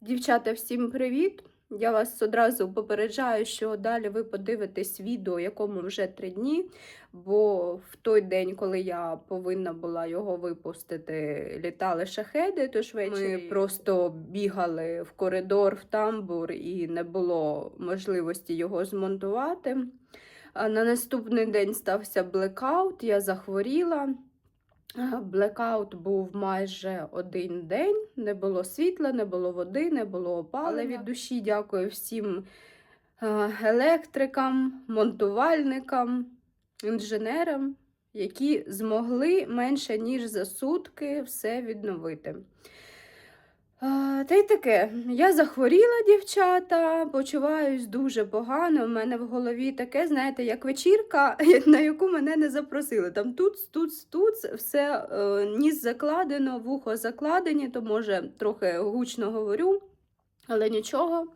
Дівчата, всім привіт! Я вас одразу попереджаю, що далі ви подивитесь відео, якому вже три дні. Бо в той день, коли я повинна була його випустити, літали шахеди. Тож ввечері ми просто бігали в коридор, в тамбур, і не було можливості його змонтувати. На наступний день стався блекаут, я захворіла. Блекаут був майже один день, не було світла, не було води, не було опалення. Від душі дякую всім е, електрикам, монтувальникам, інженерам, які змогли менше ніж за сутки все відновити. Та й таке, я захворіла, дівчата, почуваюсь дуже погано. У мене в голові таке, знаєте, як вечірка, на яку мене не запросили. Там тут, тут, тут, все е, ніс закладено, вухо закладені, то може трохи гучно говорю, але нічого.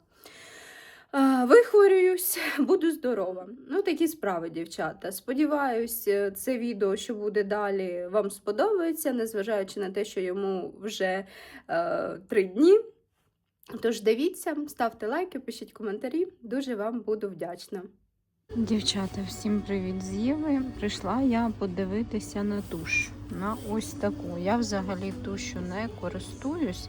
Вихворююсь, буду здорова. Ну, такі справи, дівчата. Сподіваюсь, е, це відео, що буде далі, вам сподобається, незважаючи на те, що йому вже е, три дні. Тож дивіться, ставте лайки, пишіть коментарі. Дуже вам буду вдячна. Дівчата, всім привіт з Єви. Прийшла я подивитися на туш. На ось таку. Я взагалі тушу не користуюсь,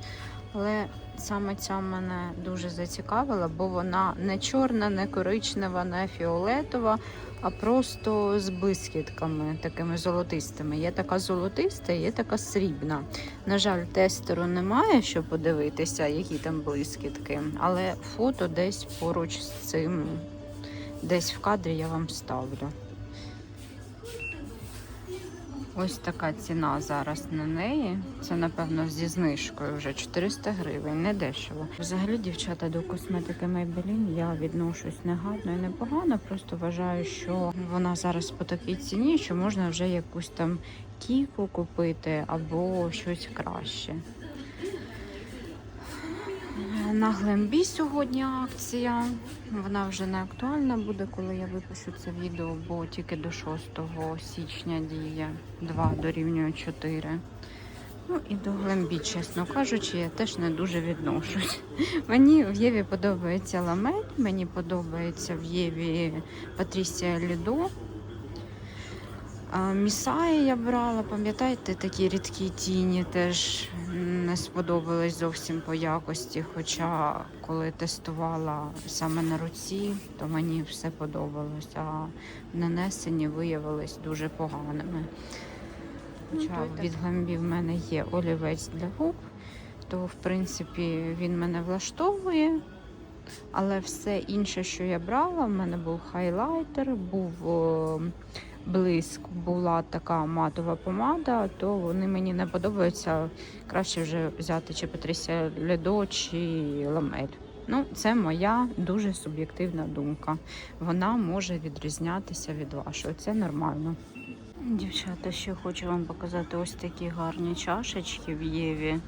але саме ця мене дуже зацікавила, бо вона не чорна, не коричнева, не фіолетова, а просто з блискітками, такими золотистими. Є така золотиста, є така срібна. На жаль, тестеру немає, щоб подивитися, які там блискітки, але фото десь поруч з цим Десь в кадрі я вам ставлю. Ось така ціна зараз на неї. Це, напевно, зі знижкою вже 400 гривень, не дешево. Взагалі, дівчата, до косметики Maybelline я відношусь негарно і непогано. Просто вважаю, що вона зараз по такій ціні, що можна вже якусь там кіку купити або щось краще. На Глембі сьогодні акція. Вона вже не актуальна буде, коли я випишу це відео, бо тільки до 6 січня діє 2 дорівнює 4. Ну і до Глембі, чесно кажучи, я теж не дуже відношусь. Мені в Єві подобається ламель, мені подобається в Єві Патрісія Лідо. Місаї я брала, пам'ятаєте, такі рідкі тіні теж не сподобались зовсім по якості. Хоча коли тестувала саме на руці, то мені все подобалось, а нанесені виявились дуже поганими. Хоча від гламбі в мене є олівець для губ, то в принципі він мене влаштовує. Але все інше, що я брала, в мене був хайлайтер, був блиск, була така матова помада, то вони мені не подобаються. Краще вже взяти чи Патрісія Ледо, чи ламель. Ну, це моя дуже суб'єктивна думка. Вона може відрізнятися від вашої. Це нормально. Дівчата, ще хочу вам показати ось такі гарні чашечки в Єві.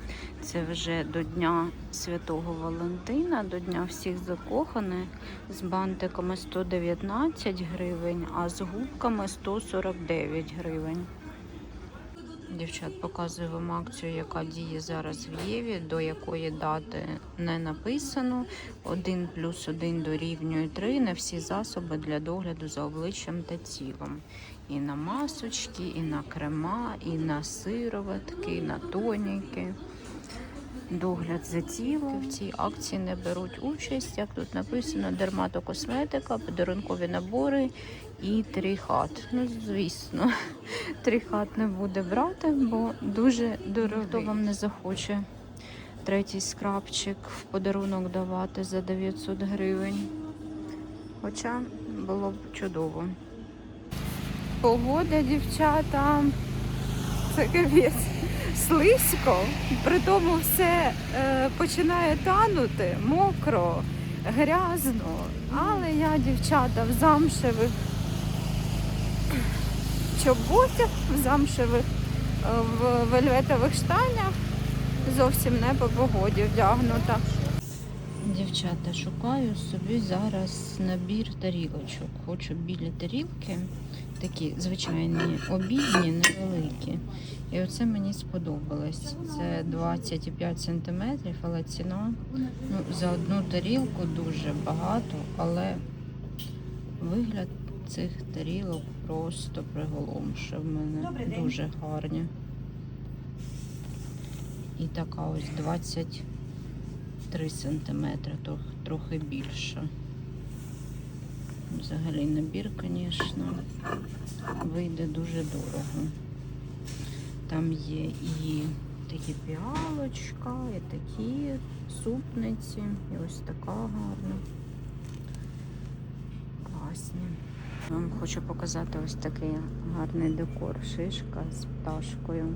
Це вже до Дня Святого Валентина, до Дня всіх закоханих. З бантиками 119 гривень, а з губками 149 гривень. Дівчат, показую вам акцію, яка діє зараз в Єві, до якої дати не написано. 1 плюс 1 дорівнює 3 на всі засоби для догляду за обличчям та тілом. І на масочки, і на крема, і на сироватки, і на тоніки. Догляд за тілом. В цій акції не беруть участь, як тут написано, дерматокосметика, подарункові набори і трихат. Ну, звісно, трихат не буде брати, бо дуже дорого. Хто вам не захоче третій скрабчик в подарунок давати за 900 гривень. Хоча було б чудово. Погода, дівчата, це капець. Слизько, при тому все е, починає танути, мокро, грязно. Але я, дівчата, в замшевих чоботях, в замшевих е, в вельветових штанях, зовсім не по погоді вдягнута. Дівчата, шукаю собі зараз набір тарілочок. Хочу білі тарілки, такі звичайні обідні, невеликі. І оце мені сподобалось. Це 25 см, але ціна ну, за одну тарілку дуже багато, але вигляд цих тарілок просто приголомшив мене. Дуже гарні. І така ось 23 см, трохи більше. Взагалі набір, звісно, вийде дуже дорого. Там є і такі піалочка, і такі супниці, і ось така гарна. Класні. Вам хочу показати ось такий гарний декор. Шишка з пташкою.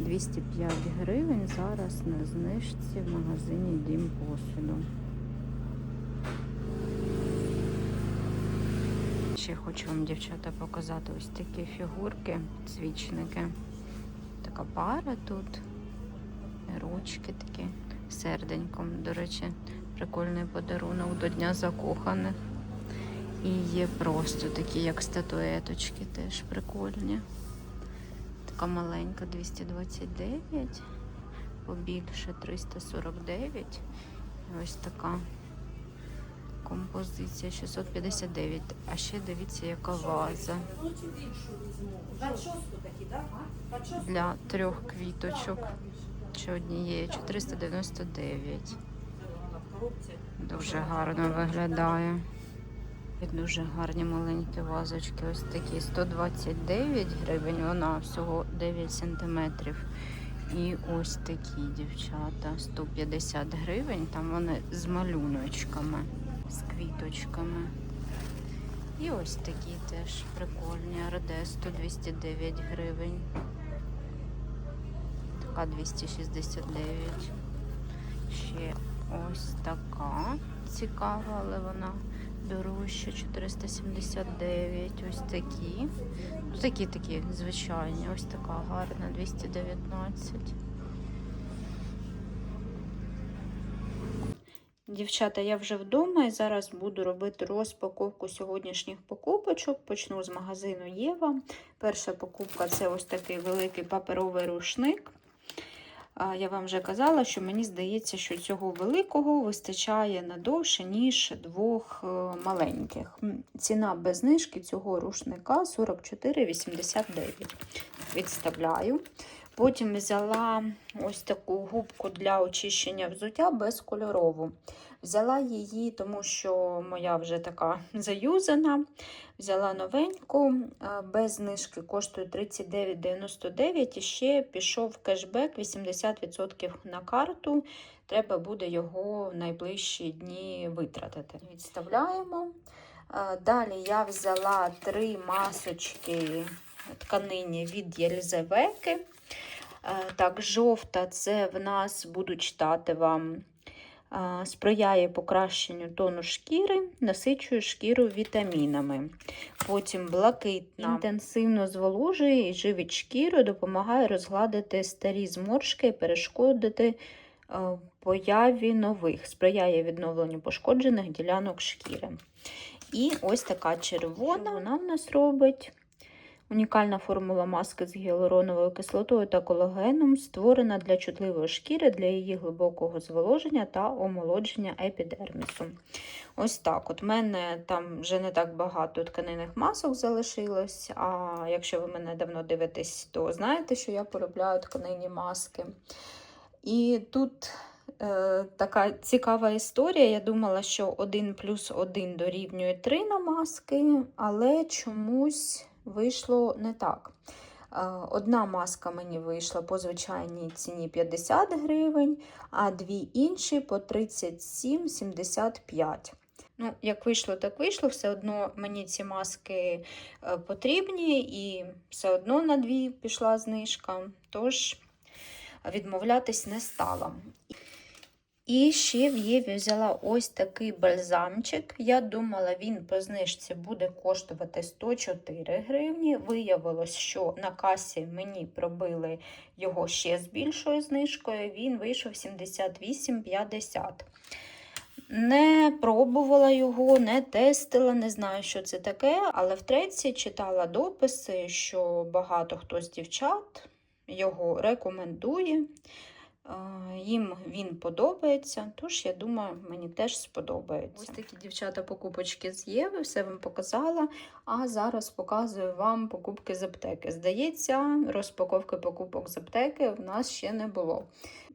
205 гривень зараз на знижці в магазині Дім посуду. Ще хочу вам, дівчата, показати ось такі фігурки, свічники. Така пара тут. Ручки такі серденьком. До речі, прикольний подарунок до Дня закоханих. І є просто такі, як статуеточки, теж прикольні. Така маленька 229, побільше 349. Ось така композиція 659. А ще дивіться, яка ваза. Для трьох квіточок. Чи однієї 499. Дуже гарно виглядає. Дуже гарні маленькі вазочки. Ось такі 129 гривень, вона всього 9 сантиметрів. І ось такі дівчата 150 гривень. Там вони з малюночками, з квіточками. І ось такі теж прикольні. Ардесто 209 гривень. Така 269. Ще ось така цікава, але вона дорожча 479. Ось такі. Ну, такі такі звичайні. Ось така гарна 219. Дівчата, я вже вдома і зараз буду робити розпаковку сьогоднішніх покупочок. Почну з магазину Єва. Перша покупка це ось такий великий паперовий рушник. Я вам вже казала, що мені здається, що цього великого вистачає надовше, ніж двох е, маленьких. Ціна без знижки цього рушника 44,89. Відставляю. Потім взяла ось таку губку для очищення взуття безкольорову. Взяла її, тому що моя вже така заюзана. Взяла новеньку, без знижки коштує 39,99 і ще пішов кешбек 80% на карту. Треба буде його в найближчі дні витратити. Відставляємо. Далі я взяла три масочки тканині від Єлізавеки. Е, Так, жовта це в нас будуть читати вам. Сприяє покращенню тону шкіри, насичує шкіру вітамінами. Потім блакитна інтенсивно зволожує і живить шкіру, допомагає розгладити старі зморшки і перешкодити появі нових, сприяє відновленню пошкоджених ділянок шкіри. І ось така червона вона в нас робить. Унікальна формула маски з гіалуроновою кислотою та колагеном створена для чутливої шкіри, для її глибокого зволоження та омолодження епідермісу. Ось так. От мене там вже не так багато тканинних масок залишилось. А якщо ви мене давно дивитесь, то знаєте, що я поробляю тканинні маски. І тут е, така цікава історія. Я думала, що 1 плюс 1 дорівнює 3 на маски, але чомусь вийшло не так. Е, Одна маска мені вийшла по звичайній ціні 50 гривень, а дві інші по 37,75. Ну, як вийшло, так вийшло. Все одно мені ці маски е, потрібні, і все одно на дві пішла знижка. Тож відмовлятись не стала. І ще в Єві взяла ось такий бальзамчик. Я думала, він по знижці буде коштувати 104 гривні. Виявилось, що на касі мені пробили його ще з більшою знижкою. Він вийшов 78,50. Не пробувала його, не тестила, не знаю, що це таке, але в треці читала дописи, що багато хто з дівчат його рекомендує. Їм він подобається, тож я думаю, мені теж сподобається. Ось такі дівчата покупочки з Єви, все вам показала. А зараз показую вам покупки з аптеки. Здається, розпаковки покупок з аптеки в нас ще не було.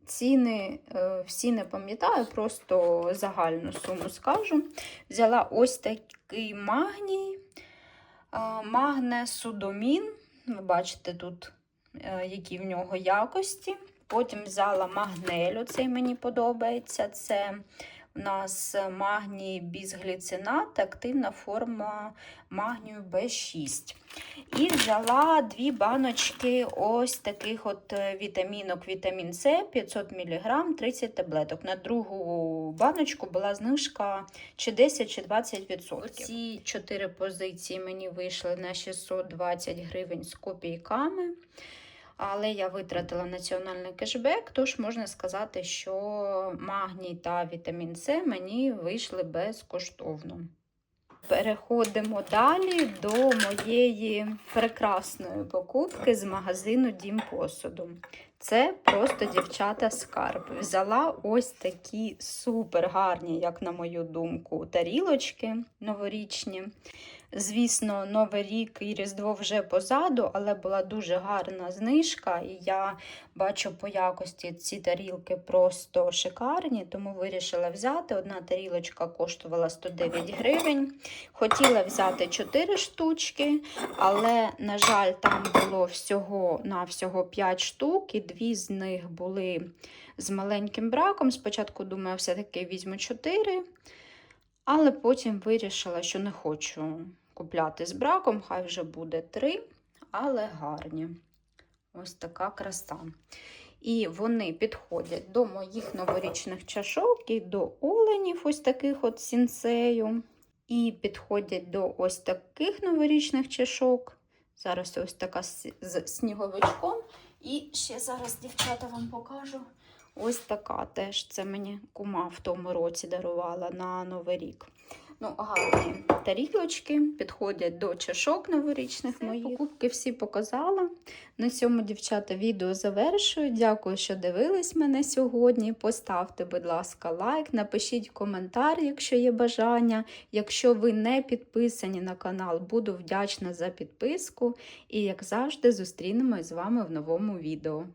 Ціни е, всі не пам'ятаю, просто загальну суму скажу. Взяла ось такий магній, магне судомін. Ви бачите тут, е, які в нього якості. Потім взяла магнелю, цей мені подобається. Це у нас магній бізгліцинат, активна форма магнію Б6. І взяла дві баночки ось таких от е, вітамінок вітамін С 500 мг, 30 таблеток. На другу баночку була знижка чи 10, чи 20%. Ці чотири позиції мені вийшли на 620 гривень з копійками. Але я витратила національний кешбек, тож можна сказати, що магній та вітамін С мені вийшли безкоштовно. Переходимо далі до моєї прекрасної покупки з магазину Дім посуду. Це просто дівчата скарб. Взяла ось такі супер гарні, як на мою думку, тарілочки новорічні. Звісно, Новий рік і Різдво вже позаду, але була дуже гарна знижка, і я бачу по якості ці тарілки просто шикарні, тому вирішила взяти. Одна тарілочка коштувала 109 гривень. Хотіла взяти 4 штучки, але, на жаль, там було всього на всього 5 штук, і дві з них були з маленьким браком. Спочатку думаю, все-таки візьму 4. Але потім вирішила, що не хочу купляти з браком, хай вже буде три, але гарні. Ось така краса. І вони підходять до моїх новорічних чашок і до оленів, ось таких от сінцею. І підходять до ось таких новорічних чашок. Зараз ось така з сніговичком. І ще зараз, дівчата, вам покажу. Ось така теж це мені кума в тому році дарувала на Новий рік. Ну, гарні тарілочки підходять до чашок новорічних моїх. Покупки всі показала. На цьому, дівчата, відео завершую. Дякую, що дивились мене сьогодні. Поставте, будь ласка, лайк, напишіть коментар, якщо є бажання. Якщо ви не підписані на канал, буду вдячна за підписку. І, як завжди, зустрінемось з вами в новому відео.